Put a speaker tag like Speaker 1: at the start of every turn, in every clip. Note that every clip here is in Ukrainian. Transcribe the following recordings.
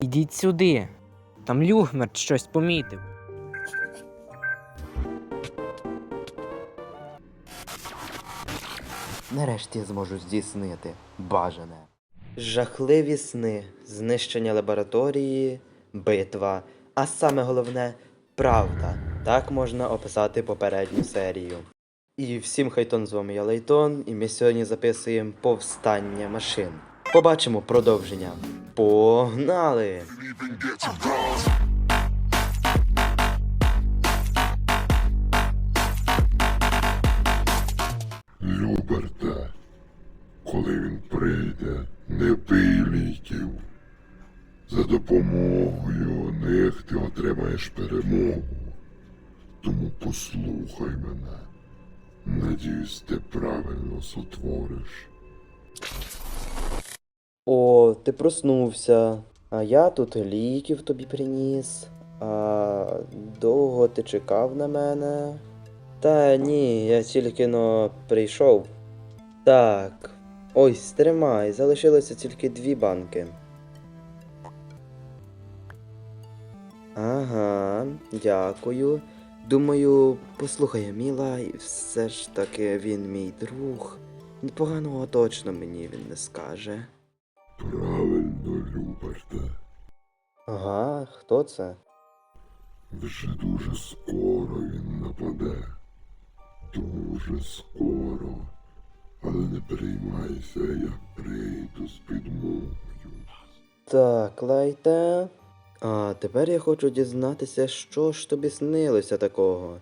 Speaker 1: Ідіть сюди. Там Люгмерт щось помітив.
Speaker 2: Нарешті я зможу здійснити бажане. Жахливі сни, знищення лабораторії, битва, а саме головне правда. Так можна описати попередню серію. І всім хайтон з вами я Лейтон, і ми сьогодні записуємо повстання машин. Побачимо продовження. Погнали!
Speaker 3: Люберте, коли він прийде, не пий ліків. За допомогою них ти отримаєш перемогу. Тому послухай мене. Надіюсь, ти правильно сотвориш.
Speaker 2: О, ти проснувся. А я тут ліків тобі приніс. А довго ти чекав на мене? Та ні, я тільки но прийшов. Так. Ось, тримай, залишилося тільки дві банки. Ага, дякую. Думаю, послухай, Міла, і все ж таки він мій друг. Поганого точно мені він не скаже.
Speaker 3: Правильно, Люберте.
Speaker 2: Ага, хто це?
Speaker 3: Вже дуже скоро він нападе. Дуже скоро. Але не переймайся, я прийду з підмогою.
Speaker 2: Так, лайте. А тепер я хочу дізнатися, що ж тобі снилося такого.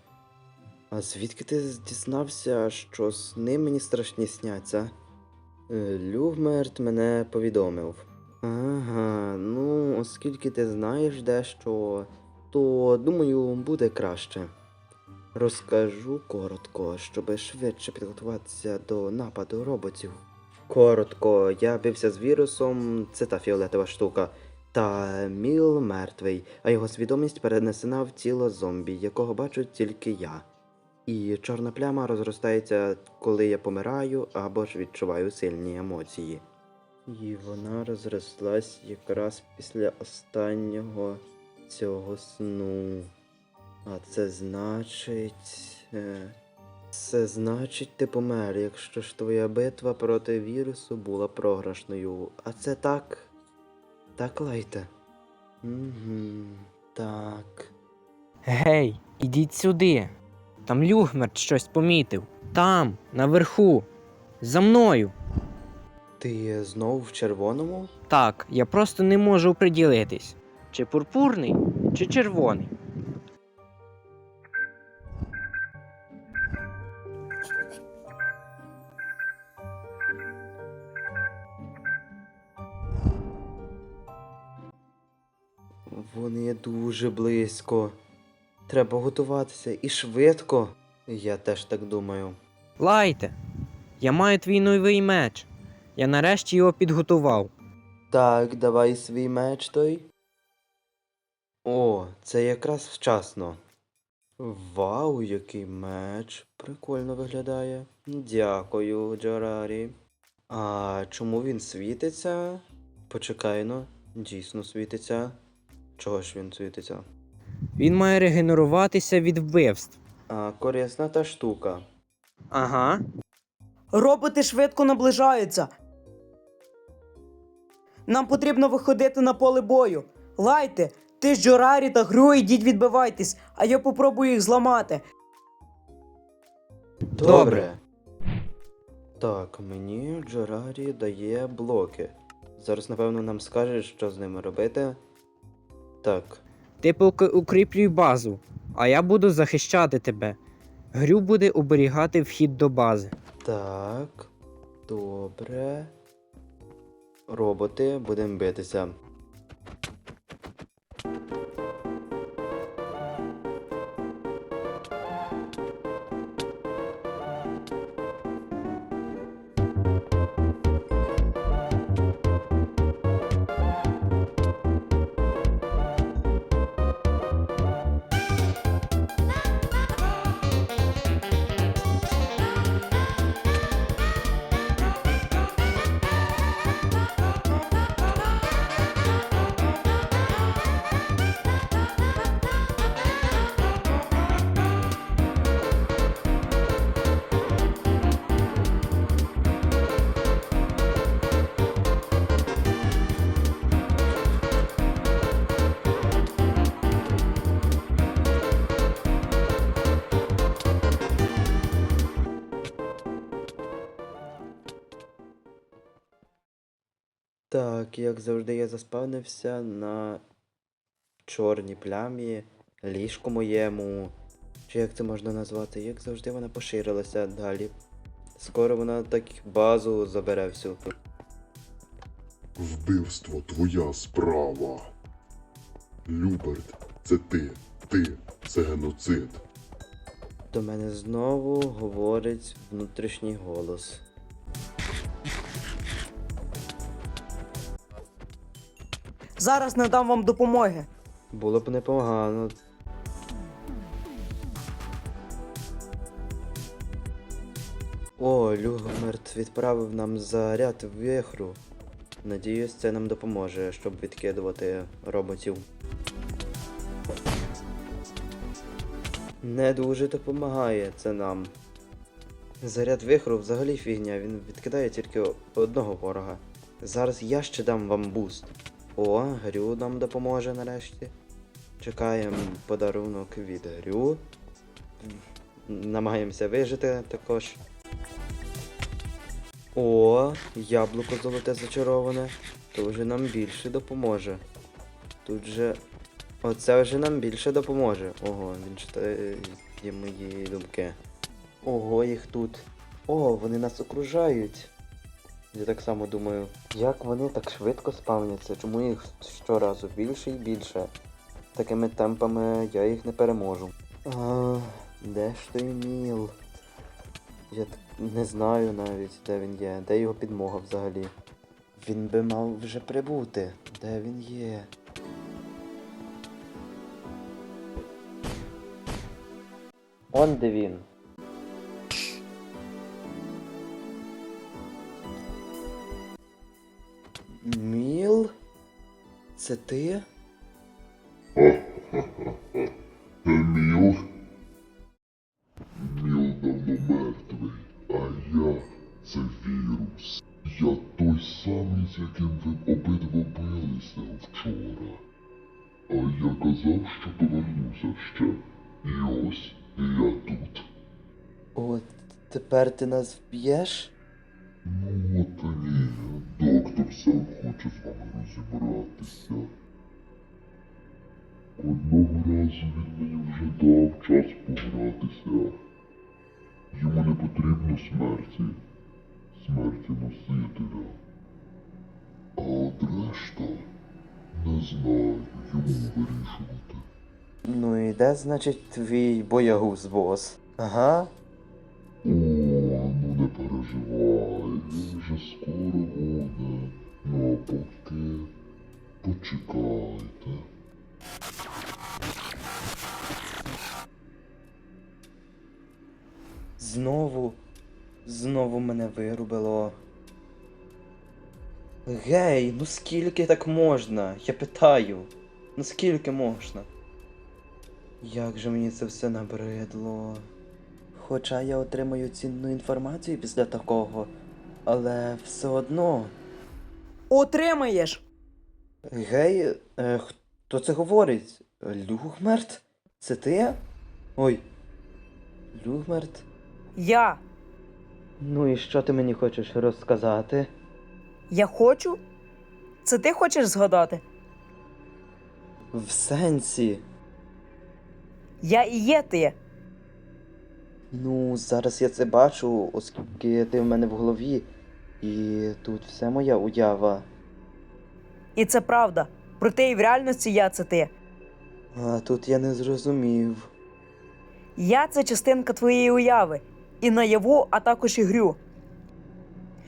Speaker 2: А звідки ти дізнався, що сни мені страшні сняться? Е, Лювмерт мене повідомив. Ага, ну, оскільки ти знаєш дещо, то думаю, буде краще. Розкажу коротко, щоб швидше підготуватися до нападу роботів. Коротко, я бився з вірусом, це та фіолетова штука. Та Міл мертвий, а його свідомість перенесена в тіло зомбі, якого бачу тільки я. І чорна пляма розростається, коли я помираю або ж відчуваю сильні емоції. І вона розрослась якраз після останнього цього сну. А це значить. е, Це значить, ти помер, якщо ж твоя битва проти вірусу була програшною. А це так. Так, Лайте? Угу, так.
Speaker 1: Гей, ідіть сюди. Там Люгмерт щось помітив. Там, наверху. За мною.
Speaker 2: Ти знову в червоному?
Speaker 1: Так, я просто не можу приділитись. Чи пурпурний, чи червоний.
Speaker 2: Вони дуже близько. Треба готуватися і швидко. Я теж так думаю.
Speaker 1: Лайте, я маю твій новий меч. Я нарешті його підготував.
Speaker 2: Так, давай свій меч той. О, це якраз вчасно. Вау, який меч. Прикольно виглядає. Дякую, Джорарі. А чому він світиться? Почекай ну, дійсно світиться. Чого ж він світиться?
Speaker 1: Він має регенеруватися від вбивств.
Speaker 2: А, корисна та штука.
Speaker 1: Ага.
Speaker 4: Роботи швидко наближаються. Нам потрібно виходити на поле бою. Лайте, ти з Джорарі та Грю йдіть відбивайтесь, а я попробую їх зламати.
Speaker 1: Добре.
Speaker 2: Так, мені Джорарі дає блоки. Зараз, напевно, нам скаже, що з ними робити. Так.
Speaker 1: Ти поки укріплюй базу, а я буду захищати тебе. Грю буде оберігати вхід до бази.
Speaker 2: Так. Добре. Роботи, будемо битися. Так, як завжди, я заспавнився на чорній плямі, ліжку моєму. Чи як це можна назвати? Як завжди вона поширилася далі. Скоро вона так базу забере всю.
Speaker 3: Вбивство твоя справа. Люберт, це ти. Ти. Це геноцид.
Speaker 2: До мене знову говорить внутрішній голос.
Speaker 4: Зараз не дам вам допомоги.
Speaker 2: Було б непогано. О, Люгмерт відправив нам заряд вихру. Надіюсь, це нам допоможе, щоб відкидувати роботів. Не дуже допомагає це нам. Заряд вихру взагалі фігня, він відкидає тільки одного ворога. Зараз я ще дам вам буст. О, Грю нам допоможе нарешті. Чекаємо подарунок від Грю. Намагаємося вижити також. О, яблуко золоте зачароване. То вже нам більше допоможе. Тут же. Оце вже нам більше допоможе. Ого, він читає мої думки. Ого, їх тут. О, вони нас окружають. Я так само думаю, як вони так швидко спавняться, чому їх щоразу більше і більше. Такими темпами я їх не переможу. А, де ж той міл? Я не знаю навіть, де він є, де його підмога взагалі. Він би мав вже прибути. Де він є? Он де він. Міл? Це ти?
Speaker 3: Еміл. Міл давно мертвий, а я це вірус. Я той самий, з яким ви обидва билися вчора. А я казав, що повернуся ще. І ось я тут.
Speaker 2: О, тепер ти нас вб'єш?
Speaker 3: Сам хоче з вами розібратися. Одного разу він мені вже дав час погратися. Йому не потрібно смерті, смерті носителя. А от решта не знаю, йому вирішувати.
Speaker 2: Ну і де, значить, твій боягуз бос? Ага.
Speaker 3: О, ну не переживай, він вже скоро буде. Поки почекайте.
Speaker 2: Знову, знову мене вирубило. Гей, ну скільки так можна? Я питаю. Ну скільки можна? Як же мені це все набридло. Хоча я отримаю цінну інформацію після такого, але все одно.
Speaker 4: Отримаєш!
Speaker 2: Гей, е, хто це говорить? Люгмерт? Це ти? Ой. Люгмерт?
Speaker 4: Я.
Speaker 2: Ну і що ти мені хочеш розказати?
Speaker 4: Я хочу? Це ти хочеш згадати?
Speaker 2: В сенсі.
Speaker 4: Я і є ти.
Speaker 2: Ну, зараз я це бачу, оскільки ти в мене в голові, і тут все моя уява.
Speaker 4: І це правда. Проте і в реальності я це ти.
Speaker 2: А тут я не зрозумів.
Speaker 4: Я це частинка твоєї уяви. І наяву, а також і грю.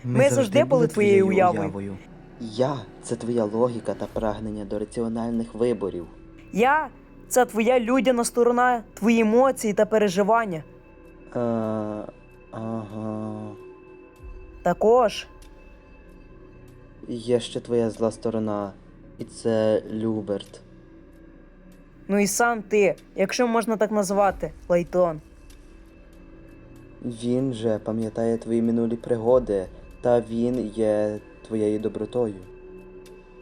Speaker 4: Ми завжди були твоєю уявою.
Speaker 2: Я це твоя логіка та прагнення до раціональних виборів.
Speaker 4: Я це твоя людяна сторона, твої емоції та переживання.
Speaker 2: А, ага.
Speaker 4: Також
Speaker 2: Є ще твоя зла сторона, і це Люберт.
Speaker 4: Ну і сам ти, якщо можна так назвати, Лейтон.
Speaker 2: Він же пам'ятає твої минулі пригоди, та він є твоєю добротою.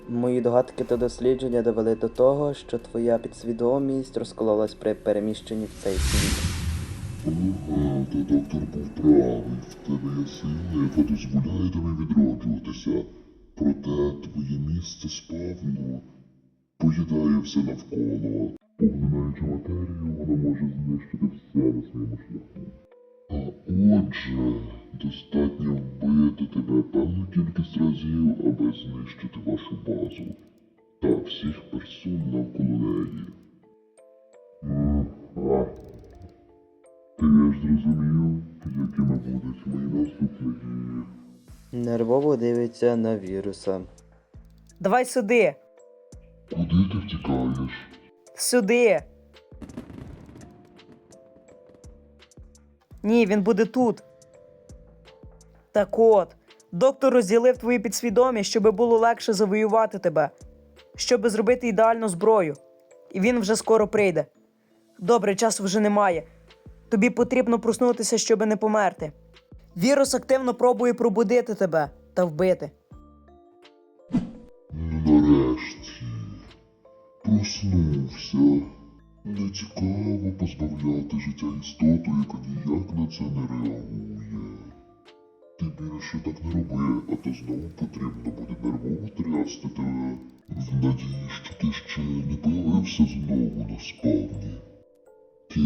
Speaker 2: Мої догадки та дослідження довели до того, що твоя підсвідомість розкололась при переміщенні в цей світ.
Speaker 3: Ага, то доктор був правий. В тебе є сила, яка дозволяє тобі відроджуватися. Проте твоє місце спавну поїдає все навколо. Поглинаючи матерію, вона може знищити все на своєму шляху. А отже, достатньо вбити тебе певну кількість разів, аби знищити вашу базу та всіх персон навколо неї. М, якими будуть мої наступні дії.
Speaker 2: Нервово дивиться на віруса.
Speaker 4: Давай сюди.
Speaker 3: Куди ти втікаєш?
Speaker 4: Сюди. Ні, він буде тут. Так от, доктор розділив твою підсвідомість, щоб було легше завоювати тебе, щоб зробити ідеальну зброю. І він вже скоро прийде. Добре, часу вже немає. Тобі потрібно проснутися, щоб не померти. Вірус активно пробує пробудити тебе та вбити.
Speaker 3: Нарешті. Проснувся. Не цікаво позбавляти життя істоту, яка ніяк на це не реагує. Ти більше так не роби, а то знову потрібно буде нервово трясти тебе. В надії, що ти ще не появився знову на спавні. Ти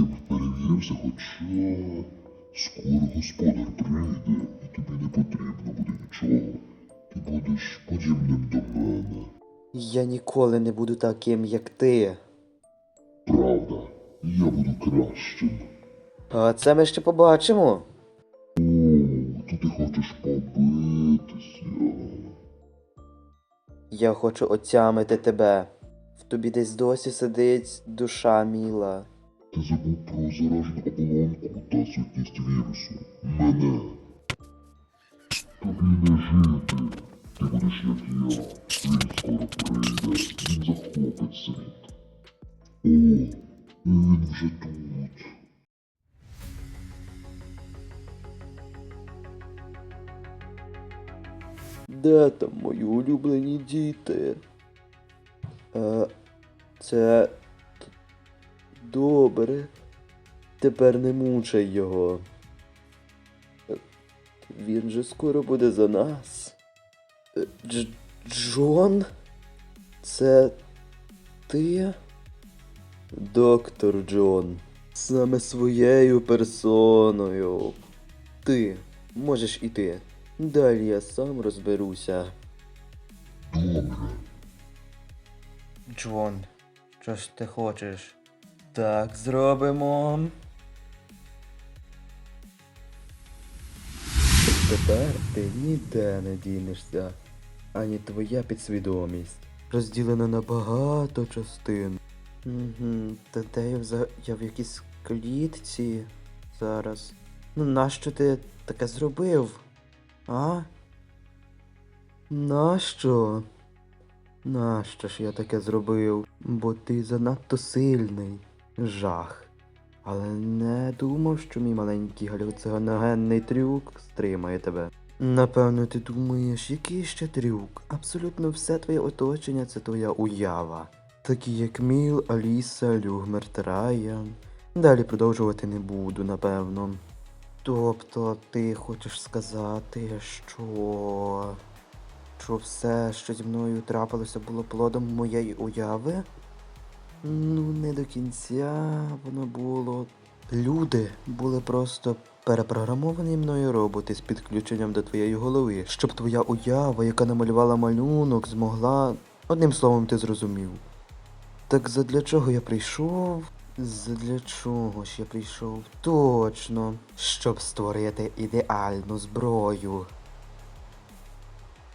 Speaker 3: б хоча скоро господар прийде, і тобі не потрібно буде нічого. Ти будеш подібним до мене.
Speaker 2: Я ніколи не буду таким, як ти.
Speaker 3: Правда, я буду кращим.
Speaker 2: А це ми ще побачимо.
Speaker 3: О, то ти хочеш побитися.
Speaker 2: Я хочу отямити тебе. В тобі десь досі сидить душа міла.
Speaker 3: Ти забув про заражену оболонку та сутність вірусу. Мене. Тобі не жити. Ти будеш як я. Він скоро прийде. Він захопить світ. О, він вже тут.
Speaker 2: Де там мої улюблені діти? Е, це добре. Тепер не мучай його. Він же скоро буде за нас. Дж- Джон? Це ти? Доктор Джон. Саме своєю персоною. Ти можеш іти. Далі я сам розберуся.
Speaker 3: Добре.
Speaker 2: Джон, що ж ти хочеш? Так зробимо. Тепер ти ніде не дінешся, ані твоя підсвідомість. Розділена на багато частин. Угу, та де я вза... я в якійсь клітці зараз. Ну нащо ти таке зробив? А? Нащо? Нащо ж я таке зробив? Бо ти занадто сильний. Жах. Але не думав, що мій маленький галюциногенний трюк стримає тебе. Напевно, ти думаєш, який ще трюк? Абсолютно все твоє оточення це твоя уява. Такі як Міл, Аліса, Люгмер Райан. Далі продовжувати не буду, напевно. Тобто, ти хочеш сказати, що. Що все, що зі мною трапилося, було плодом моєї уяви? Ну, не до кінця воно було. Люди були просто перепрограмовані мною роботи з підключенням до твоєї голови, щоб твоя уява, яка намалювала малюнок, змогла. Одним словом, ти зрозумів. Так задля чого я прийшов? Задля чого ж я прийшов? Точно, щоб створити ідеальну зброю.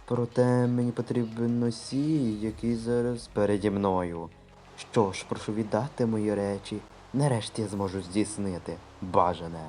Speaker 2: Проте мені потрібен носій, який зараз переді мною. Що ж, прошу віддати мої речі. Нарешті я зможу здійснити бажане.